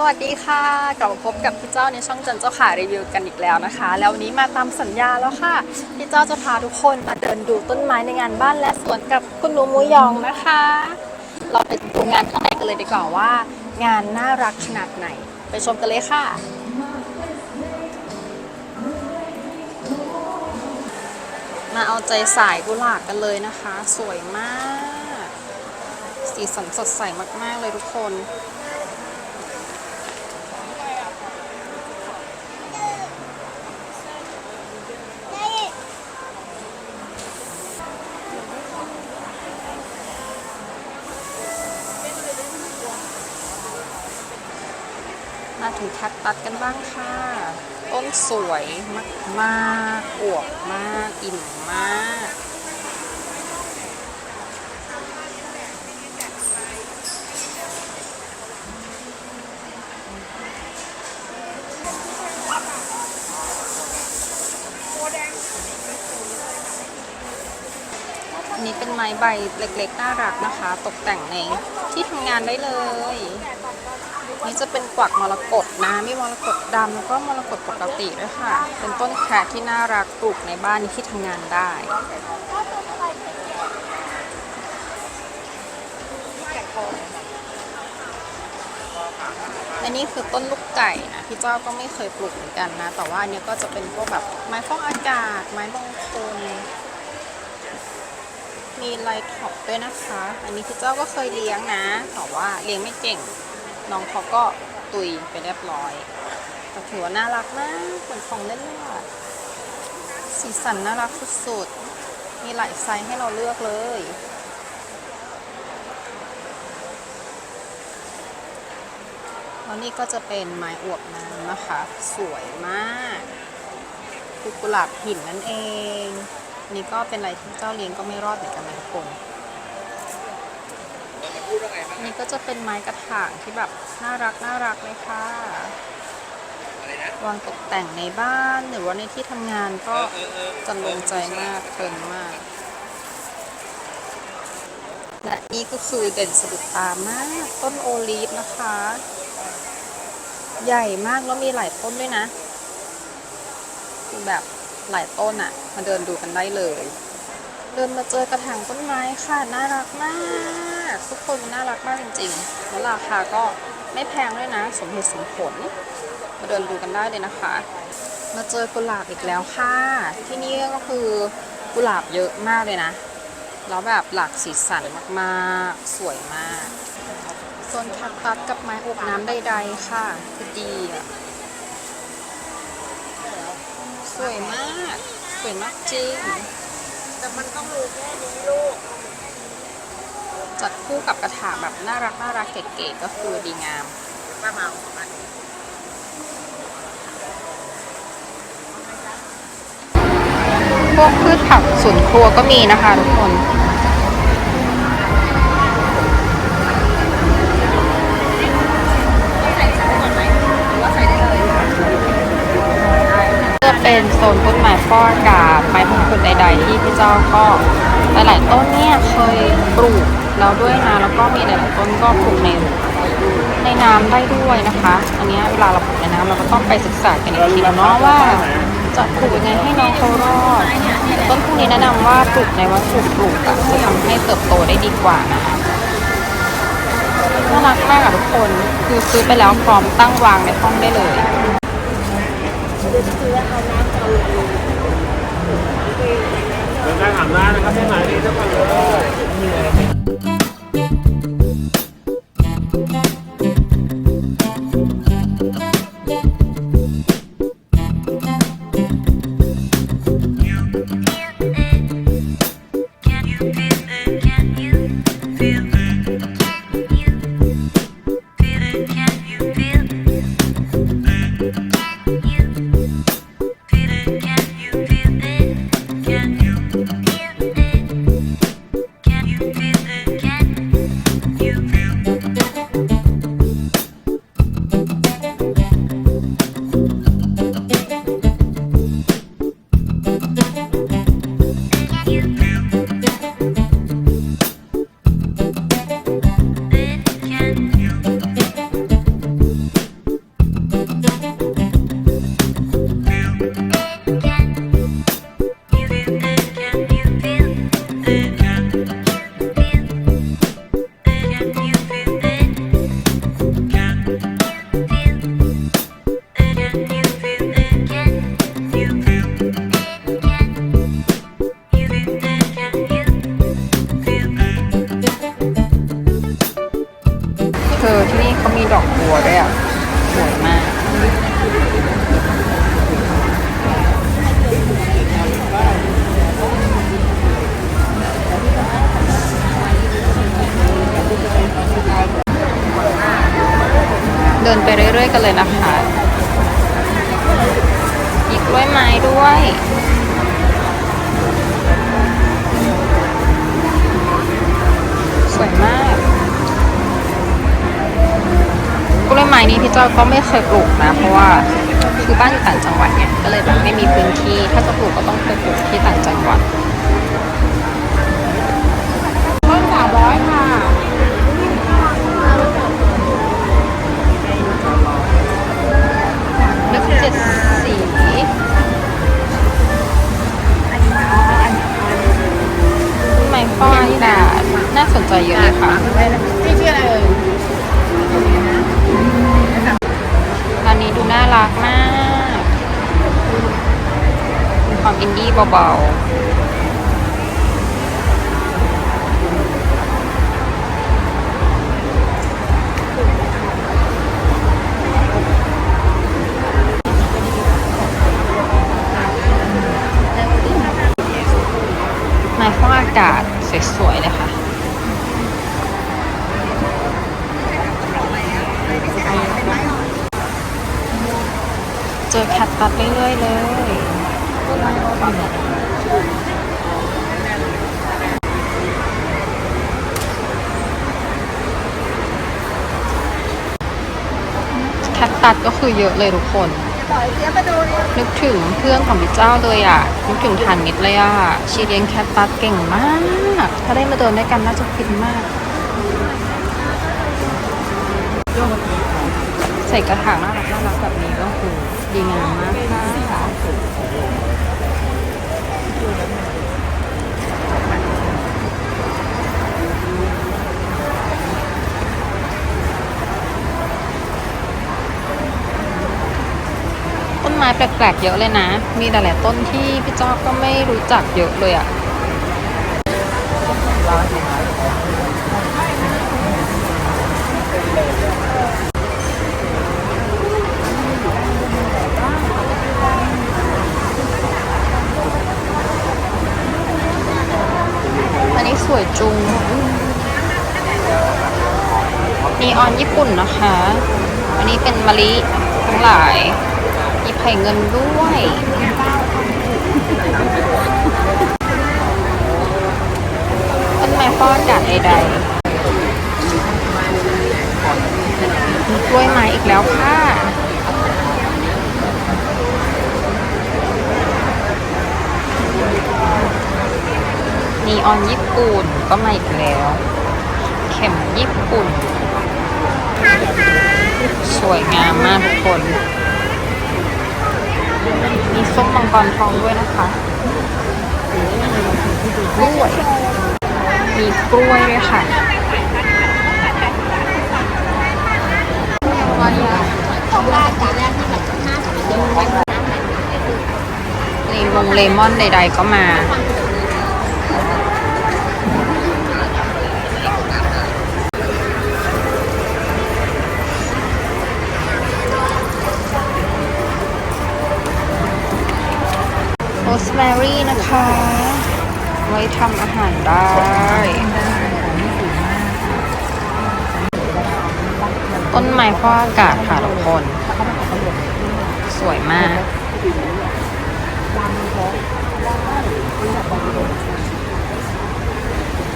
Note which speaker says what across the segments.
Speaker 1: สวัสดีค่ะ กลับมาพบกับพี่เจ้าในช่องจันเจ้าขารีวิวกันอีกแล้วนะคะ แล้ววันนี้มาตามสัญญาแล้วค่ะ พี่เจ้าจะพาทุกคนมาเดินดูต้นไม้ในงานบ้านและสวนกับคุณหนูมูยองนะคะ เราไปดูงานข้างในกันเลยดีกว่าว่า งานน่ารักขนาดไหน ไปชมกันเลยค่ะมาเอาใจสายกุหลาบกันเลยนะคะ สวยมาก สีสันสดใสมาก ๆ เลยทุกคน ตัสกันบ้างค่ะ ต้นสวยมากๆอวบมาก อิ่มมากนนี้เป็นไม้ใบเล็กๆ น่ารักนะคะ ตกแต่งในที่ทำงานได้เลย นี่จะเป็นกวักมรกตนะ มีมรกตดำแล้วก็มรกตปกติด้วยค่ะ เป็นต้นแครที่น่ารักปลูกในบ้านที่ทำงานได้ อันนี้คือต้นลูกไก่นะพี่เจ้าก็ไม่เคยปลูกเหมือนกันนะ แต่ว่าอันเนี้ยก็จะเป็นพวกแบบไม้ฟอกอากาศ ไม้มงคลมีไลท็อปด้วยนะคะ อันนี้พี่เจ้าก็เคยเลี้ยงนะ แต่ว่าเลี้ยงไม่เก่ง น้องเขาก็ตุยไปเรียบร้อยแต่ถือว่าน่ารักมากเหมือนของเล่นเลยอะสีสันน่ารักสุดๆ มีหลายไซส์ให้เราเลือกเลย แล้วนี่ก็จะเป็นไม้อวบน้ำนะคะ สวยมากคือกุหลาบหินนั่นเอง นี่ก็เป็นอะไรที่เจ้าเลี้ยงก็ไม่รอดเหมือนกันนะทุกคน นี่ก็จะเป็นไม้กระถางที่แบบน่ารักน่ารักเลยค่ะวางตกแต่งในบ้านหรือว่าในที่ทำงานก็จะลงใจมากเพลินมาก และนี่ก็คือเด่นสะดุดตามาก ต้นโอลีฟนะคะ ใหญ่มากแล้วมีหลายต้นด้วยนะ คือแบบหลายต้นอะมาเดินดูกันได้เลย เดินมาเจอกระถางต้นไม้ค่ะ น่ารักมาก ทุกคนมันน่ารักมากจริงๆแล้วราคาก็ไม่แพงด้วยนะ สมเหตุสมผล มาเดินดูกันได้เลยนะคะ มาเจอกุหลาบอีกแล้วค่ะ ที่นี่ก็คือกุหลาบเยอะมากเลยนะ แล้วแบบหลากสีสันมากๆ สวยมากโซนแคคตัสกับไม้อบน้ำใดๆค่ะ คือดีอะ สวยมาก สวยมากจริง
Speaker 2: แต่มันต้องรู้แค่นี้ลูก
Speaker 1: จัดคู่กับกระถางแบบน่ารักน่ารักเก๋ๆก็คือดีงาม
Speaker 2: ป้าเมาของมัน
Speaker 1: พวกพืชผักสวนครัวก็มีนะคะทุกคนจะเป็นโซนต้นไม้ฟอกากาศไม้มงคลใด ๆ ที่พี่เจ้าก็หลายๆต้นเนี่ยเคยปลูก แล้วด้วยนะแล้วก็มีหลายๆต้นก็ปลูกในในน้ำได้ด้วยนะคะ อันนี้เวลาเราปลูกในน้ำเราก็ต้องไปศึกษากันอีกทีเนาะว่าจะปลูกยังไงให้น้องเขารอดต้นพวกนี้แนะนำว่าปลูกในวัสดุปลูกอะจะทำให้เติบโตได้ดีกว่านะคะน่ารักมากอะทุกคนคือซื้อไปแล้วพร้อมตั้งวางในห้องได้เลย
Speaker 3: เดินได้ถามหน้นะครับที่ไหนดีทุกคนเลย
Speaker 4: Thank you.
Speaker 1: เธอที่นี่เขามีดอกบัวด้วยอะ สวยมาก เดินไปเรื่อยๆกันเลยนะคะมีกล้วยไม้ด้วยสวยมากกล้วยไม้นี้พี่เจ้าก็ไม่เคยปลูกนะ เพราะว่าคือบ้านอยู่ต่างจังหวัดเนี่ยก็เลยแบบไม่มีพื้นที่ ถ้าจะปลูกก็ต้องไปปลูกที่ต่างจังหวัด เยอะเลยค่ะ
Speaker 2: พี่ชื่ออะไรเอ่ย
Speaker 1: ร้านนี้ดูน่ารักมากมีความอินดี้เบาๆไม้ฟอกอากาศสวยๆเลยค่ะ เจอแคทตัดเรื่อยเลยแคทตัดก็คือเยอะเลยทุกคน นึกถึงเพื่อนของพี่เจ้าเลยอะ นึกถึงทานมิตรเลยอะ ชีเลี้ยงแคทตัสเก่งมาก ถ้าได้มาเดินด้วยกันน่าจะฟินมาก ใส่กระถางน่ารักน่ารักแบบนี้ ดีงามมากค่ะต้นไม้แปลกๆเยอะเลยนะ มีหลายๆต้นที่พี่จอก็ไม่รู้จักเยอะเลยอะ่ะ อันนี้ส วยจุงนีออนญี่ปุ่นนะคะ อันนี้เป็นมะลิทั้งหลาย มีไผ่เงินด้วย ต้นไม้ฟอกอากใดๆมีกล้วยไม้อีกแล้วค่ะ นี ออนญี่ปุ่นก็มาอีกแล้ว เข็มญี่ปุ่น สวยงามมากทุกคน มีส้มมังกรทองด้วยนะคะกล้วยมีกล้วยด้วยค่ะนี่มงเลมอนใดๆก็มา สแมรี่นะคะ ไว้ทำอาหารได้ ต้นไม้ฟออากาศค่ะทุกคน สวยมาก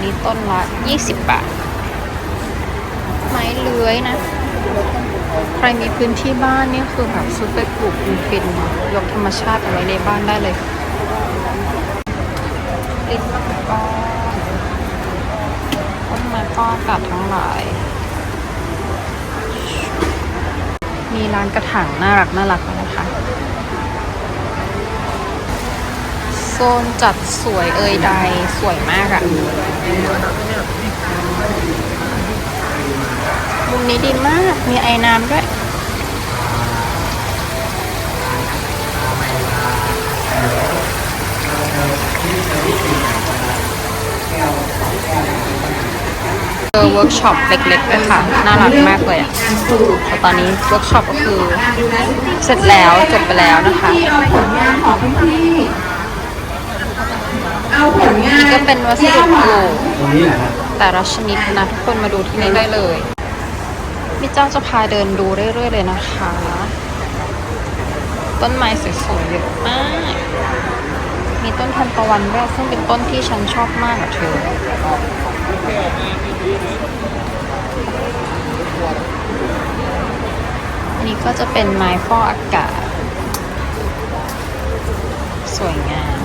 Speaker 1: นี่ต้นละ20 บาท ไม้เลื้อยนะ ใครมีพื้นที่บ้านนี่คือแบบซื้อไปปลูกฟินยกธรรมชาติเอาไว้ในบ้านได้เลย ลิ้นมังกรต้นไม้ฟอกอกาศทั้งหลาย มีร้านกระถางน่ารักน่ารักนะคะโซนจัดสวยเอ่ยใดสวยมากอะมุมนี้ดีมาก มีไอ้น้ำด้วย เจอเวิร์กช็อปเล็กๆด้วยค่ะ น่ารักมากเลยอะแต่ตอนนี้เวิร์กช็อปก็คือ เสร็จแล้วจบไปแล้วนะคะนี่ก็เป็นวัสดุปลูกแต่ละชนิดนะทุกคนมาดูที่นี่ได้เลยพี่เจ้าจะพาเดินดูเรื่อยๆเลยนะคะ ต้นไม้สวยๆเยอะมาก มีต้นทันตะวันด้วยซึ่งเป็นต้นที่ฉันชอบมากอะเธออันนี้ก็จะเป็นไม้ฟอกอากาศ สวยงาม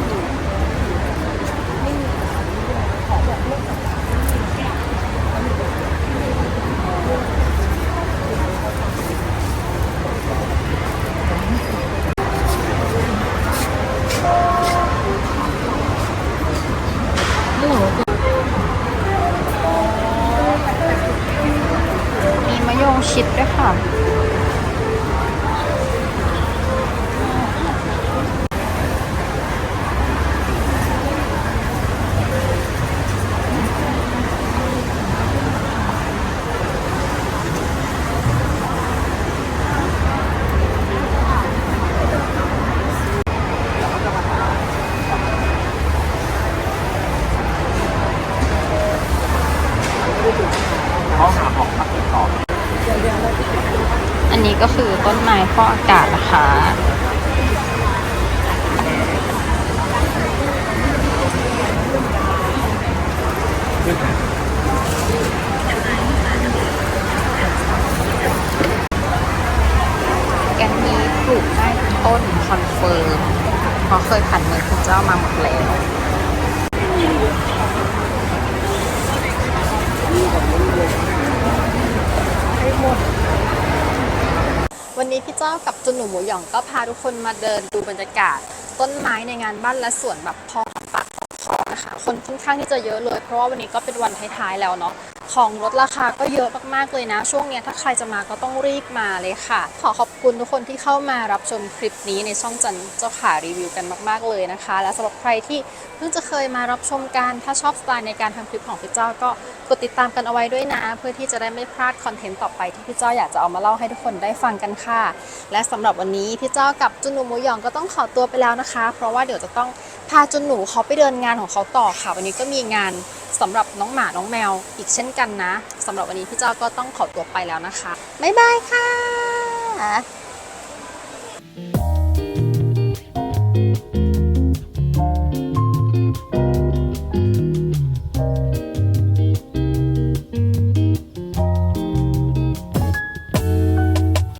Speaker 1: ยงชิดด้วยค่ะ อันนี้ก็ คือต้ออากาศนะคะ แกนนี้ปลูกได้ต้นคอนเฟิร์มเพราะเคยผ่านมือคุณเจ้ามาหมดแล้ว วันนี้พี่เจ้ากับจุนหนูหมูหยองก็พาทุกคนมาเดินดูบรรยากาศ ต้นไม้ในงานบ้านและสวนแบบพอปากหอมคอนะคะคนค่อนข้างที่จะเยอะเลย เพราะว่าวันนี้ก็เป็นวันท้ายๆแล้วเนาะ ของลดราคาก็เยอะมากๆเลยนะ ช่วงนี้ถ้าใครจะมาก็ต้องรีบมาเลยค่ะ ขอขอบคุณทุกคนที่เข้ามารับชมคลิปนี้ในช่องจันเจ้าขารีวิวกันมาก ๆเลยนะคะ และสำหรับใครที่เพิ่งจะเคยมารับชมกันถ้าชอบสไตล์ในการทำคลิปของพี่เจ้าก็กดติดตามกันเอาไว้ด้วยนะ เพื่อที่จะได้ไม่พลาดคอนเทนต์ต่อไปที่พี่เจ้าอยากจะเอามาเล่าให้ทุกคนได้ฟังกันค่ะ และสำหรับวันนี้พี่เจ้ากับจุนหนูมูหยองก็ต้องขอตัวไปแล้วนะคะ เพราะว่าเดี๋ยวจะต้องพาจุนหนูเขาไปเดินงานของเขาต่อค่ะ วันนี้ก็มีงาน สำหรับน้องหมาน้องแมวอีกเช่นกันนะสำหรับวันนี้พี่เจ้าก็ต้องขอตัวไปแล้วนะคะ บ๊ายบายค่ะ